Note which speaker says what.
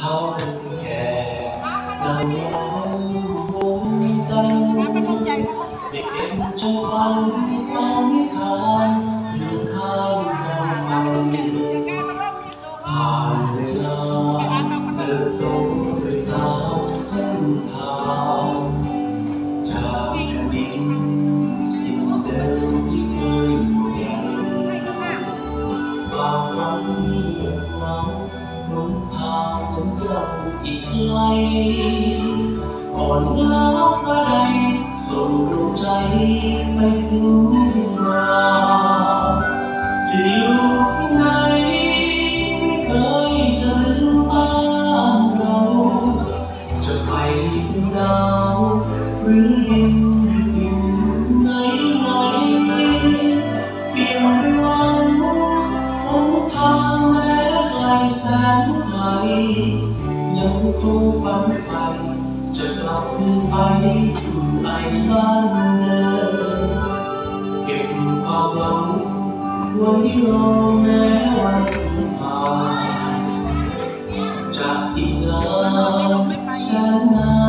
Speaker 1: thao hè nằm bốn canh để em trong khoan phong than đường than nằm hàng về là từ tối ta sinh thao trà đêm nhìn đêm chỉ khơi ngày và vắng nắng ข้างกองไฟผ่านเวลามเส้นทางจากแผ่นดินดินเดิมที่เคยอยู่ใหญ่บางครั้งเราอีกไกลอ่อนล้าพระใดส่งดวงใจไปถึงราจะอยู่ที่ไหนไม่เคยจะลืมบ้านเรา จะไปดาวหรือดิน แสนไกลยังคงฝันใฝ่จะกลับคืนไปอยู่ไอ้บ้านเนินเก็บความหวังไว้รอแม้วันผ่านจากอีกนานแสนนาน